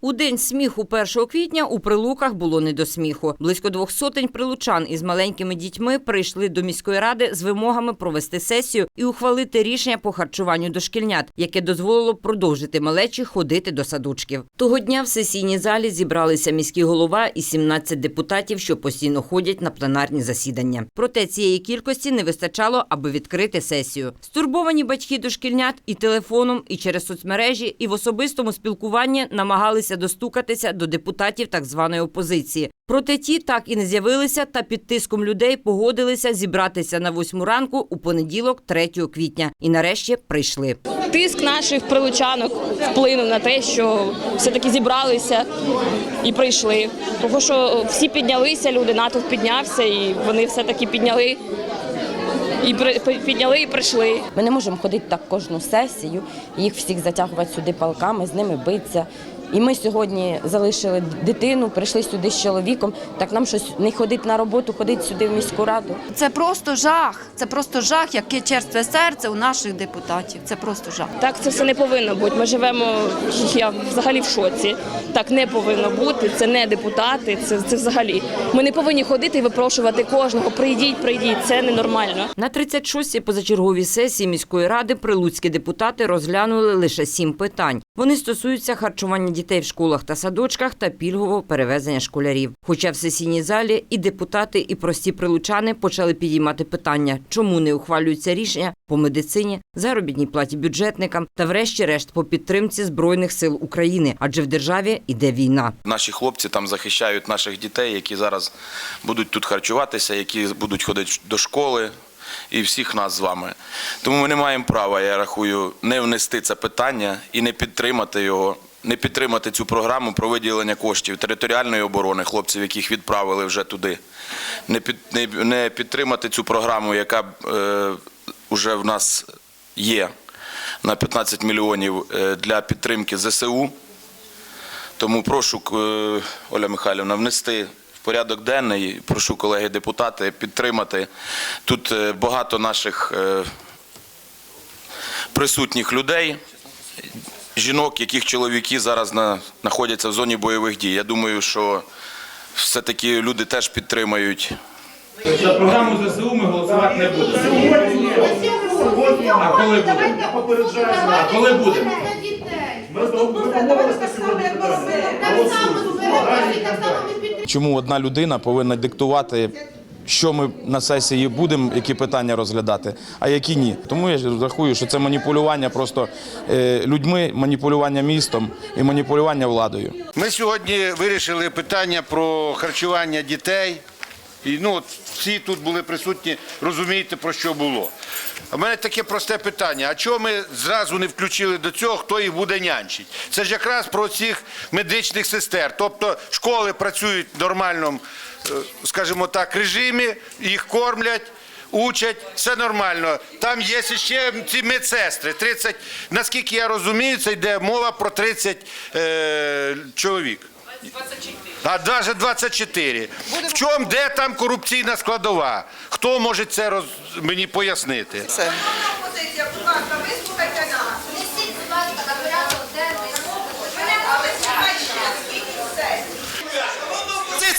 У день сміху 1 квітня у Прилуках було не до сміху. Близько двох сотень прилучан із маленькими дітьми прийшли до міської ради з вимогами провести сесію і ухвалити рішення по харчуванню дошкільнят, яке дозволило продовжити малечі ходити до садочків. Того дня в сесійній залі зібралися міський голова і 17 депутатів, що постійно ходять на пленарні засідання. Проте цієї кількості не вистачало, аби відкрити сесію. Стурбовані батьки дошкільнят і телефоном, і через соцмережі, і в особистому спілкуванні намагалися достукатися до депутатів так званої опозиції. Проте ті так і не з'явилися та під тиском людей погодилися зібратися на восьму ранку у понеділок, 3 квітня, і нарешті прийшли. Тиск наших прилучанок вплинув на те, що все-таки зібралися і прийшли. Тому що всі піднялися, люди, натовп піднявся, і вони все-таки підняли. І підняли і прийшли. Ми не можемо ходити так кожну сесію, їх всіх затягувати сюди палками, з ними битися. І ми сьогодні залишили дитину, прийшли сюди з чоловіком. Так нам щось не ходить на роботу, ходить сюди в міську раду. Це просто жах. Це просто жах, яке черстве серце у наших депутатів. Це просто жах. Так це все не повинно бути. Ми живемо я взагалі в шоці. Так не повинно бути. Це не депутати. Це, це взагалі. Ми не повинні ходити і випрошувати кожного. Прийдіть, прийдіть. Це ненормально. На 36-й позачерговій сесії міської ради прилуцькі депутати розглянули лише сім питань. Вони стосуються харчування дітей в школах та садочках та пільгового перевезення школярів. Хоча в сесійній залі і депутати, і прості прилучани почали підіймати питання, чому не ухвалюються рішення по медицині, заробітній платі бюджетникам та, врешті-решт, по підтримці збройних сил України, адже в державі іде війна. Наші хлопці там захищають наших дітей, які зараз будуть тут харчуватися, які будуть ходити до школи. І всіх нас з вами. Тому ми не маємо права, я рахую, не внести це питання і не підтримати його, не підтримати цю програму про виділення коштів територіальної оборони, хлопців, яких відправили вже туди. Не, під, не, не підтримати цю програму, яка е, вже в нас є на 15 мільйонів е, для підтримки ЗСУ. Тому прошу е, Оля Михайлівна внести в порядок денний. Прошу колеги депутати підтримати. Тут е, багато наших е, присутніх людей, жінок, яких чоловіки зараз на, знаходяться в зоні бойових дій. Я думаю, що все-таки люди теж підтримають За програму ЗСУ ми голосувати не будемо. А коли буде? А коли буде? Чому одна людина повинна диктувати, що ми на сесії будемо, які питання розглядати, а які ні. Тому я рахую, що це маніпулювання просто е, людьми, маніпулювання містом і маніпулювання владою. Ми сьогодні вирішили питання про харчування дітей. І ну, от всі тут були присутні, розумієте, про що було. В мене таке просте питання: а чого ми зразу не включили до цього, хто їх буде нянчити? Це ж якраз про цих медичних сестер. Тобто школи працюють в нормальному, е, скажімо так, режимі, їх кормлять. Учать, все нормально. Там є ще ці медсестри. 30, наскільки я розумію, це йде мова про 30 е, чоловік. А навіть 24. В чому, де там корупційна складова? Хто може це роз... мені пояснити? Сесій?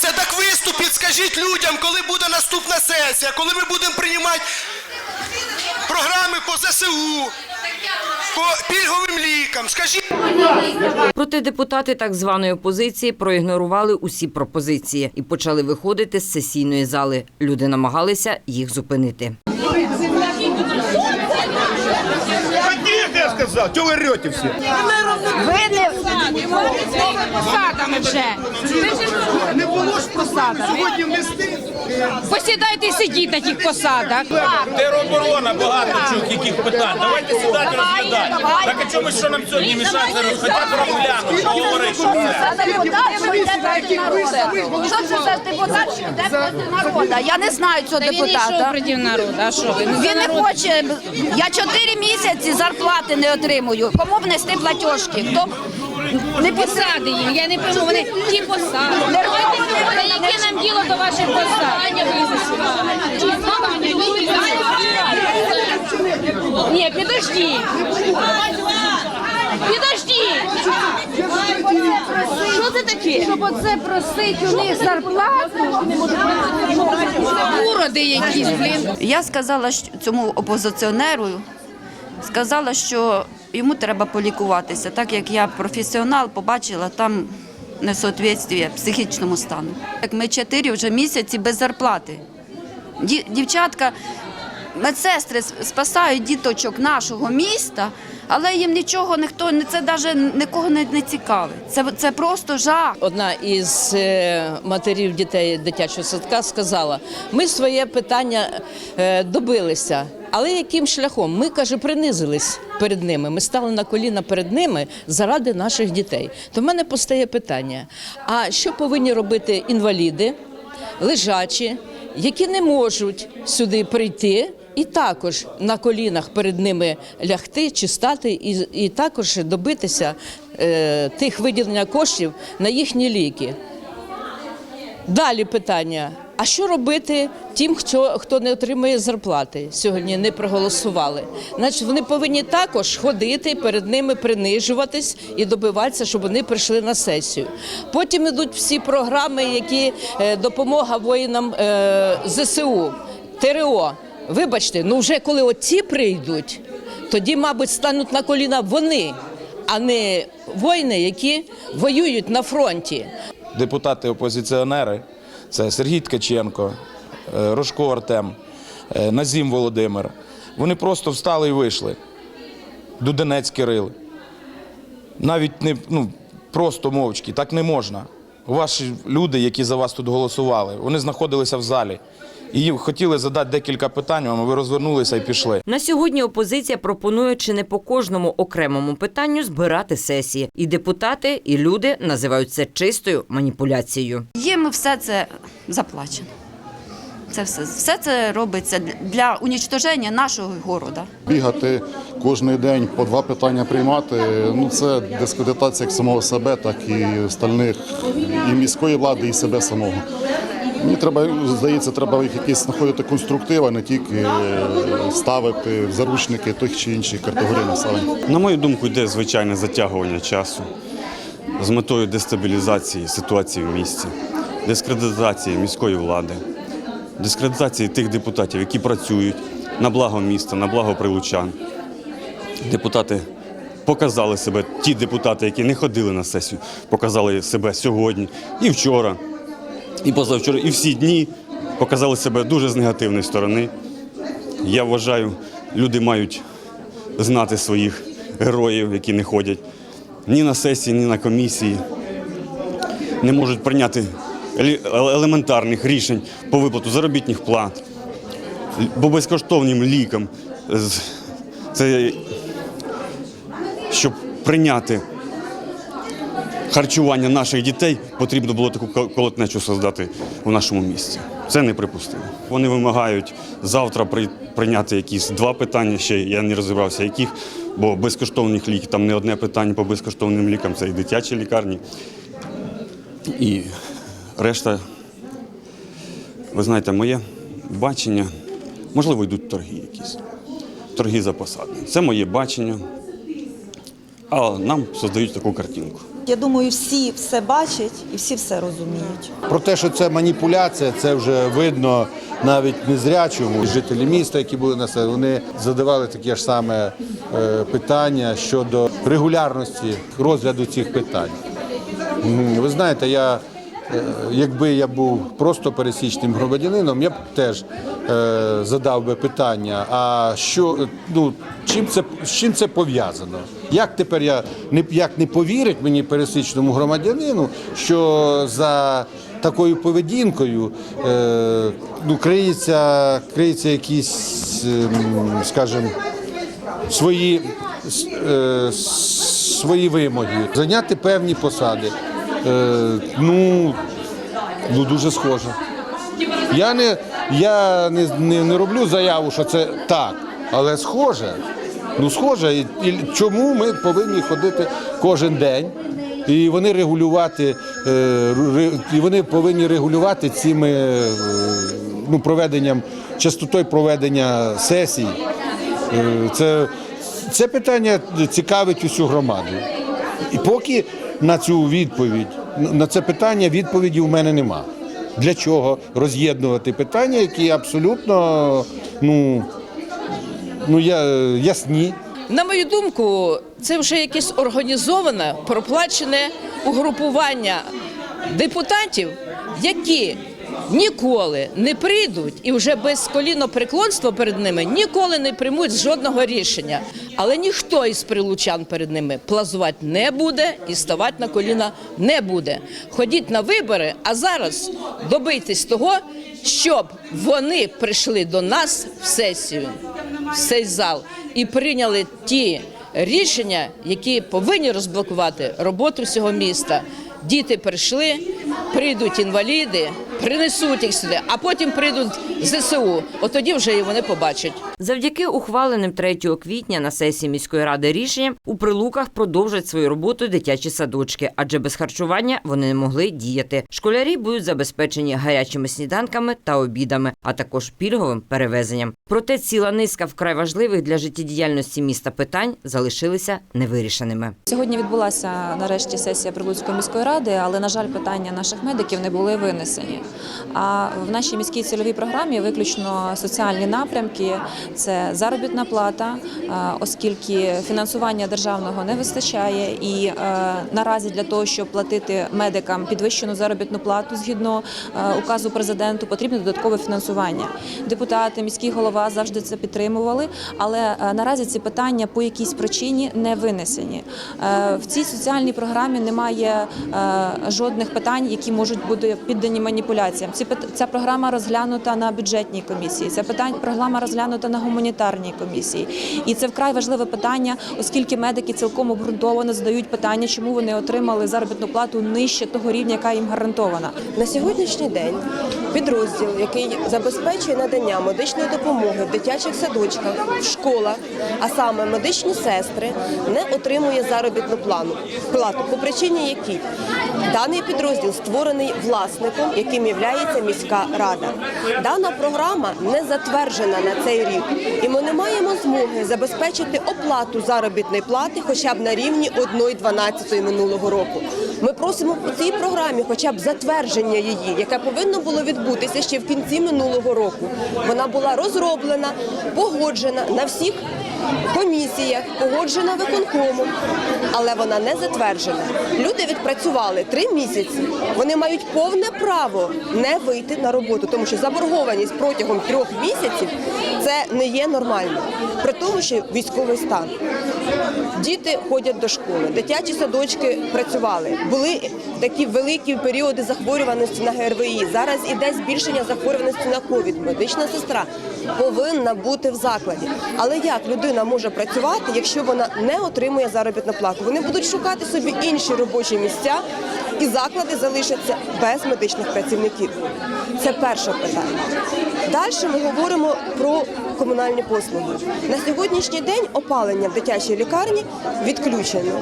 Це так виступіть, скажіть людям, коли буде наступна сесія, коли ми будемо приймати програми по ЗСУ, по пільговим лікам. Скажіть. Проте депутати так званої опозиції проігнорували усі пропозиції і почали виходити з сесійної зали. Люди намагалися їх зупинити. Сказав, чого ви рете всі? Ви не посадами вже. Було ж посадами. Сьогодні внести. Посідайте і сидіть на тих посадах. Тероборона багато чух, яких питань. Давайте сідати розглядати. Так а чому що нам сьогодні мішати б розглянути, що говорить, що це. Що це за депутат, що йде проти народу? Я не знаю цього депутата. проти народу, а що ви? Він не хоче. Я чотири місяці зарплати не отримую. Кому внести платіжки? Хто не Посади їм, я не пойму, вони ті посади. Та яке нам діло до ваших посад? Ні, підожди. Підожди. Що це таке? Щоб оце просить у них зарплату. Уроди якісь, блін. Я сказала що- цьому опозиціонеру, сказала, що йому треба полікуватися, так як я професіонал, побачила там несоответствие психічному стану. Як ми чотири вже місяці без зарплати. Дівчатка, медсестри спасають діточок нашого міста, але їм нічого ніхто не це навіть нікого не, не цікавить. Це, це просто жах. Одна із е, матерів дітей дитячого садка сказала: ми своє питання е, добилися, але яким шляхом? Ми каже, принизились перед ними. Ми стали на коліна перед ними заради наших дітей. То в мене постає питання: а що повинні робити інваліди, лежачі, які не можуть сюди прийти? І також на колінах перед ними лягти чи стати, і, і також добитися е, тих виділення коштів на їхні ліки. Далі питання: а що робити тим, хто, хто не отримує зарплати? Сьогодні не проголосували. Значить, вони повинні також ходити перед ними, принижуватись і добиватися, щоб вони прийшли на сесію. Потім йдуть всі програми, які е, допомога воїнам е, ЗСУ, ТРО. Вибачте, ну вже коли оці прийдуть, тоді, мабуть, стануть на коліна вони, а не воїни, які воюють на фронті. депутати-опозиціонери це Сергій Ткаченко, е, Рожко Артем, е, Назім Володимир. Вони просто встали і вийшли. Дуденець Кирил. Навіть не ну, просто мовчки, так не можна. Ваші люди, які за вас тут голосували, вони знаходилися в залі. І хотіли задати декілька питань, а ви розвернулися і пішли. На сьогодні опозиція пропонує чи не по кожному окремому питанню збирати сесії. І депутати, і люди називають це чистою маніпуляцією. Їм все це заплачено. Це все, все це робиться для унічтоження нашого города. Бігати кожен день по два питання приймати. Ну це дискредитація як самого себе, так і остальних і міської влади, і себе самого. Мені треба, здається, треба їх якісь знаходити конструктив, не тільки е, ставити в заручники тих чи інших категорій населення. На мою думку, йде звичайне затягування часу з метою дестабілізації ситуації в місті, дискредитації міської влади, дискредитації тих депутатів, які працюють на благо міста, на благо прилучан. Депутати показали себе, ті депутати, які не ходили на сесію, показали себе сьогодні і вчора, і позавчора, і всі дні показали себе дуже з негативної сторони. Я вважаю, люди мають знати своїх героїв, які не ходять ні на сесії, ні на комісії, не можуть прийняти елементарних рішень по виплату заробітних плат, по безкоштовним лікам. Це щоб прийняти харчування наших дітей, потрібно було таку кол- колотнечу создати у нашому місті. Це неприпустимо. Вони вимагають завтра при- прийняти якісь два питання. Ще я не розібрався, яких, бо безкоштовних ліків там не одне питання по безкоштовним лікам, це і дитячі лікарні. І решта, ви знаєте, моє бачення, можливо, йдуть торги якісь. Торги за посади. Це моє бачення. А нам создають таку картинку. Я думаю, всі все бачать і всі все розуміють. Про те, що це маніпуляція, це вже видно навіть незрячому. Жителі міста, які були на селі, вони задавали таке ж саме е, питання щодо регулярності розгляду цих питань. Ви знаєте, я, е, якби я був просто пересічним громадянином, я б теж е, задав би питання, а що, ну, чим це, з чим це пов'язано? Як тепер я не, як не повірить мені пересічному громадянину, що за такою поведінкою е, ну, криється, криється якісь, ем, скажімо, свої, е, свої вимоги, зайняти певні посади. Е, ну, ну, дуже схоже. Я не, я не, не, не роблю заяву, що це так, але схоже. Ну, схоже, і, і чому ми повинні ходити кожен день? І вони регулювати, е, і вони повинні регулювати цими е, ну, проведенням, частотою проведення сесій. Е, Це, це питання цікавить усю громаду. І поки на цю відповідь, на це питання відповіді в мене нема. Для чого роз'єднувати питання, які абсолютно ну, ну, я, ясні. На мою думку, це вже якесь організоване, проплачене угрупування депутатів, які ніколи не прийдуть і вже без колінопреклонства перед ними ніколи не приймуть жодного рішення. Але ніхто із прилучан перед ними плазувати не буде і ставати на коліна не буде. Ходіть на вибори, а зараз добийтесь того, щоб вони прийшли до нас в сесію цей зал і прийняли ті рішення, які повинні розблокувати роботу всього міста. Діти прийшли, прийдуть інваліди, принесуть їх сюди, а потім прийдуть ЗСУ. От тоді вже і вони побачать. Завдяки ухваленим 3 квітня на сесії міської ради рішенням у прилуках продовжать свою роботу дитячі садочки, адже без харчування вони не могли діяти. Школярі будуть забезпечені гарячими сніданками та обідами, а також пільговим перевезенням. Проте ціла низка вкрай важливих для життєдіяльності міста питань залишилися невирішеними. Сьогодні відбулася нарешті сесія Прилуцької міської ради, але на жаль, питання наших медиків не були винесені. А в нашій міській цільовій програмі виключно соціальні напрямки це заробітна плата, е, оскільки фінансування державного не вистачає, і е, наразі для того, щоб платити медикам підвищену заробітну плату згідно е, указу президенту, потрібне додаткове фінансування. Депутати, міський голова завжди це підтримували, але наразі ці питання по якійсь причині не винесені. В цій соціальній програмі немає жодних питань, які можуть бути піддані маніпуляціям. Ці пит- ця програма розглянута на бюджетній комісії. Ця програма розглянута на гуманітарній комісії. І це вкрай важливе питання, оскільки медики цілком обґрунтовано задають питання, чому вони отримали заробітну плату нижче того рівня, яка їм гарантована. На сьогоднішній день підрозділ, який забезпечує надання медичної допомоги в дитячих садочках, в школах, а саме медичні сестри, не отримує заробітну плату по причині якій даний підрозділ створений власником, яким є міська рада. Дана програма не затверджена на цей рік, і ми не маємо змоги забезпечити оплату заробітної плати хоча б на рівні 1,12 минулого року. Ми просимо у цій програмі, хоча б затвердження її, яке повинно було відбутися ще в кінці минулого року. Вона була розроблена, погоджена на всіх комісіях, погоджена виконкомом, але вона не затверджена. Люди відпрацювали три місяці. Вони мають повне право не вийти на роботу, тому що заборгованість протягом трьох місяців це не є нормально. При тому, що військовий стан. Діти ходять до школи, дитячі садочки працювали. Були такі великі періоди захворюваності на ГРВІ. Зараз іде збільшення захворюваності на ковід. Медична сестра повинна бути в закладі. Але як людина може працювати, якщо вона не отримує заробітну плату? Вони будуть шукати собі інші робочі місця, і заклади залишаться без медичних працівників. Це перше питання. Далі ми говоримо про комунальні послуги. На сьогоднішній день опалення в дитячій лікарні відключено.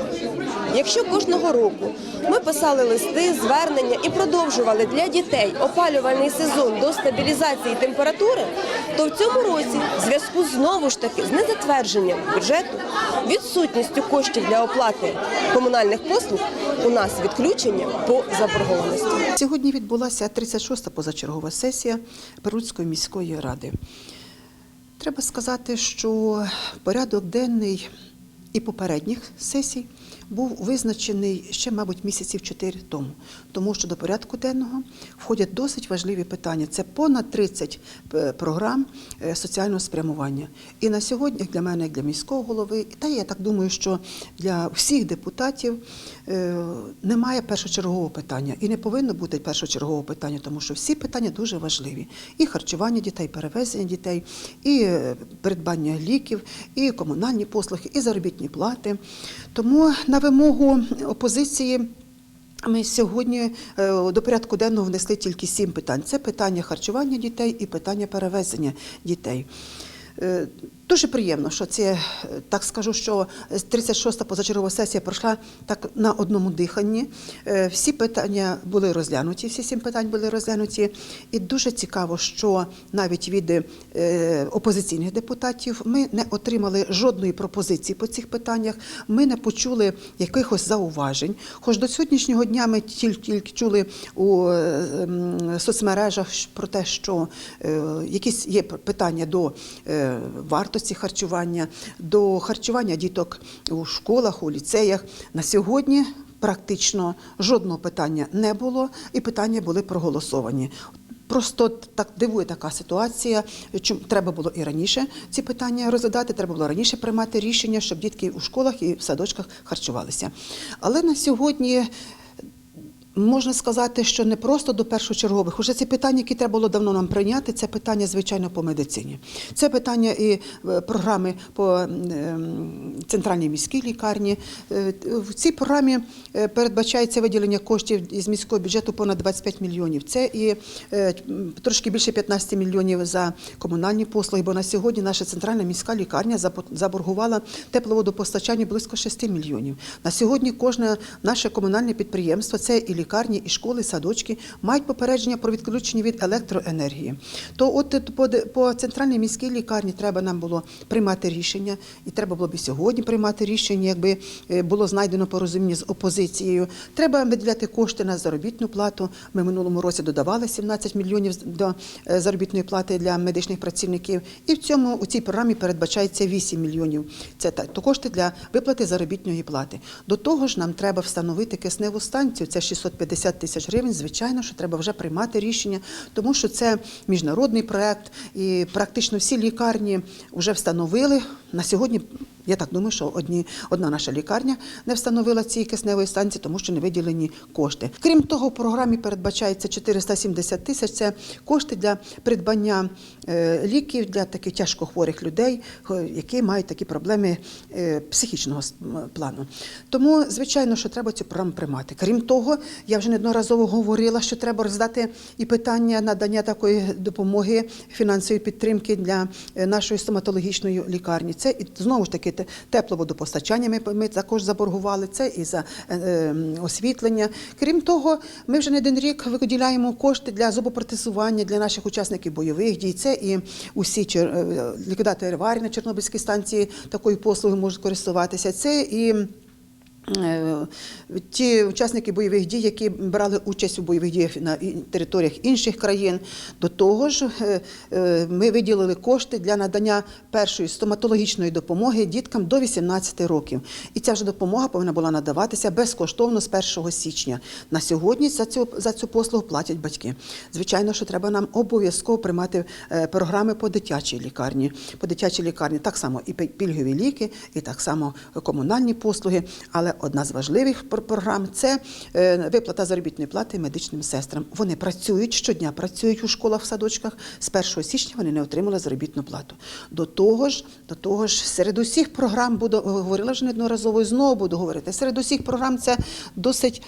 Якщо кожного року ми писали листи, звернення і продовжували для дітей опалювальний сезон до стабілізації температури, то в цьому році, в зв'язку знову ж таки з незатвердженням бюджету, відсутністю коштів для оплати комунальних послуг, у нас відключення по заборгованості. Сьогодні відбулася 36-та позачергова сесія Перуцької міської ради. Треба сказати, що порядок денний і попередніх сесій був визначений ще, мабуть, місяців чотири тому, тому що до порядку денного входять досить важливі питання. Це понад 30 е, програм е, соціального спрямування. І на сьогодні, як для мене, як для міського голови, та я так думаю, що для всіх депутатів е, немає першочергового питання і не повинно бути першочергового питання, тому що всі питання дуже важливі: і харчування дітей, перевезення дітей, і придбання ліків, і комунальні послуги, і заробітні плати. Тому на вимогу опозиції. Ми сьогодні е, до порядку денного внесли тільки сім питань: це питання харчування дітей і питання перевезення дітей. Дуже приємно, що це так скажу, що 36-та позачергова сесія пройшла так на одному диханні. Е, Всі питання були розглянуті, всі сім питань були розглянуті. І дуже цікаво, що навіть від е, опозиційних депутатів ми не отримали жодної пропозиції по цих питаннях. Ми не почули якихось зауважень. Хоч до сьогоднішнього дня ми тільки, чули у е, соцмережах про те, що якісь є питання до е, вартості харчування, до харчування діток у школах, у ліцеях. На сьогодні практично жодного питання не було, і питання були проголосовані. Просто так дивує така ситуація. Чому треба було і раніше ці питання розглядати, треба було раніше приймати рішення, щоб дітки у школах і в садочках харчувалися. Але на сьогодні Можна сказати, що не просто до першочергових. Уже ці питання, які треба було давно нам прийняти, це питання, звичайно, по медицині. Це питання і е, програми по ем, центральній міській лікарні. Е, В цій програмі е, передбачається виділення коштів із міського бюджету понад 25 мільйонів. Це і трошки більше 15 мільйонів за комунальні послуги, бо на сьогодні наша центральна міська лікарня заборгувала тепловодопостачанню близько 6 мільйонів. На сьогодні кожне наше комунальне підприємство, це і лікарні, і школи, садочки, мають попередження про відключення від електроенергії. То от е, по, центральній міській лікарні треба нам було приймати рішення, і треба було б сьогодні приймати рішення, якби е, було знайдено порозуміння з опозицією. Треба виділяти кошти на заробітну плату. Ми минулому році додавали 17 мільйонів до е, заробітної плати для медичних працівників. І в цьому у цій програмі передбачається 8 мільйонів. Це то кошти для виплати заробітної плати. До того ж, нам треба встановити кисневу станцію. Це 650 тисяч гривень. Звичайно, що треба вже приймати рішення, тому що це міжнародний проект, і практично всі лікарні вже встановили на сьогодні. Я так думаю, що одні, одна наша лікарня не встановила ці кисневої станції, тому що не виділені кошти. Крім того, в програмі передбачається 470 тисяч. Це кошти для придбання е, ліків для таких тяжкохворих людей, е, які мають такі проблеми е, психічного плану. Тому, звичайно, що треба цю програму приймати. Крім того, я вже неодноразово говорила, що треба роздати і питання надання такої допомоги фінансової підтримки для нашої стоматологічної лікарні. Це і знову ж таки те- тепловодопостачання. Ми, ми також заборгували це і за е, е, освітлення. Крім того, ми вже не один рік виділяємо кошти для зубопротезування для наших учасників бойових дій. Це і усі чер- е, ліквідатори аварії на Чорнобильській станції такою послугою можуть користуватися. Це і Ті учасники бойових дій, які брали участь у бойових діях на територіях інших країн, до того ж, е, е, ми виділили кошти для надання першої стоматологічної допомоги діткам до 18 років. І ця ж допомога повинна була надаватися безкоштовно з 1 січня. На сьогодні за цю за цю послугу платять батьки. Звичайно, що треба нам обов'язково приймати е, програми по дитячій лікарні. По дитячій лікарні так само і пільгові ліки, і так само комунальні послуги. Але одна з важливих програм це е, виплата заробітної плати медичним сестрам. Вони працюють щодня, працюють у школах, в садочках. З 1 січня вони не отримали заробітну плату. До того ж, до того ж, серед усіх програм буду говорила вже неодноразово і знову буду говорити. Серед усіх програм це досить.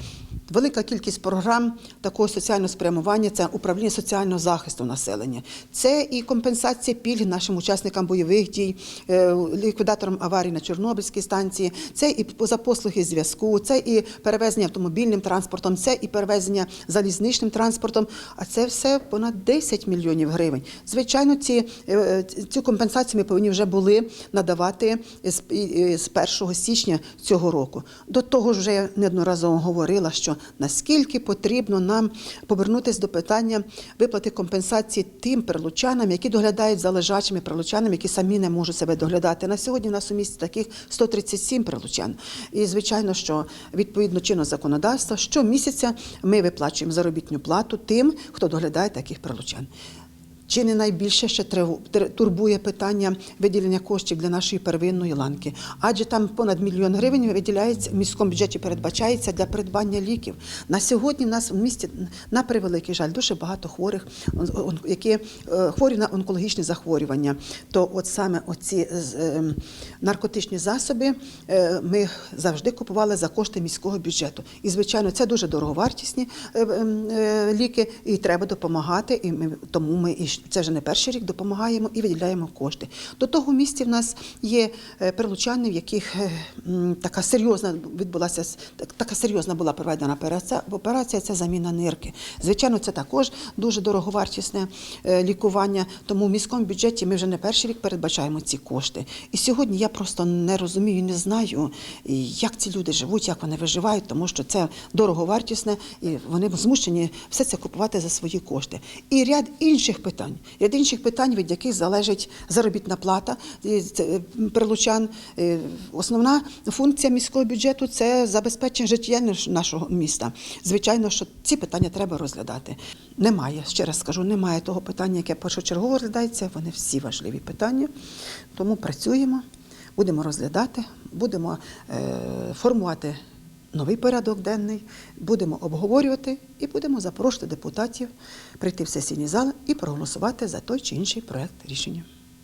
Велика кількість програм такого соціального спрямування це управління соціального захисту населення. Це і компенсація пільг нашим учасникам бойових дій, е, ліквідаторам аварій на Чорнобильській станції, це і за послуги зв'язку, це і перевезення автомобільним транспортом, це і перевезення залізничним транспортом. А це все понад 10 мільйонів гривень. Звичайно, ці, е, цю компенсацію ми повинні вже були надавати з, з 1 січня цього року. До того ж, вже я неодноразово говорила, що наскільки потрібно нам повернутися до питання виплати компенсації тим прилучанам, які доглядають за лежачими прилучанами, які самі не можуть себе доглядати. На сьогодні в нас у місті таких 137 прилучан. І звичайно, що відповідно чинно законодавства щомісяця ми виплачуємо заробітну плату тим, хто доглядає таких прилучан. Чи не найбільше ще турбує питання виділення коштів для нашої первинної ланки? Адже там понад мільйон гривень виділяється в міському бюджеті передбачається для придбання ліків. На сьогодні в нас в місті на превеликий жаль дуже багато хворих, які е, хворі на онкологічні захворювання. То от саме оці ем, наркотичні засоби е, ми завжди купували за кошти міського бюджету. І звичайно, це дуже дороговартісні е, ем, е, ліки, і треба допомагати. І ми тому ми і це вже не перший рік допомагаємо і виділяємо кошти. До того в місті в нас є е, прилучани, в яких е, така серйозна відбулася так- така серйозна була проведена операція. Операція це заміна нирки. Звичайно, це також дуже дороговартісне е, лікування. Тому в міському бюджеті ми вже не перший рік передбачаємо ці кошти. І сьогодні я просто не розумію, не знаю, як ці люди живуть, як вони виживають, тому що це дороговартісне, і вони змушені все це купувати за свої кошти. І ряд інших питань, ряд інших питань, від яких залежить заробітна плата е, прилучан. Е, Основна функція міського бюджету це забезпечення життєдіяльності нашого міста. Звичайно, що ці питання треба розглядати. Немає, ще раз скажу, немає того питання, яке першочергово розглядається. Вони всі важливі питання. Тому працюємо, будемо розглядати, будемо е, формувати новий порядок денний, будемо обговорювати і будемо запрошувати депутатів прийти в сесійні зал і проголосувати за той чи інший проект рішення.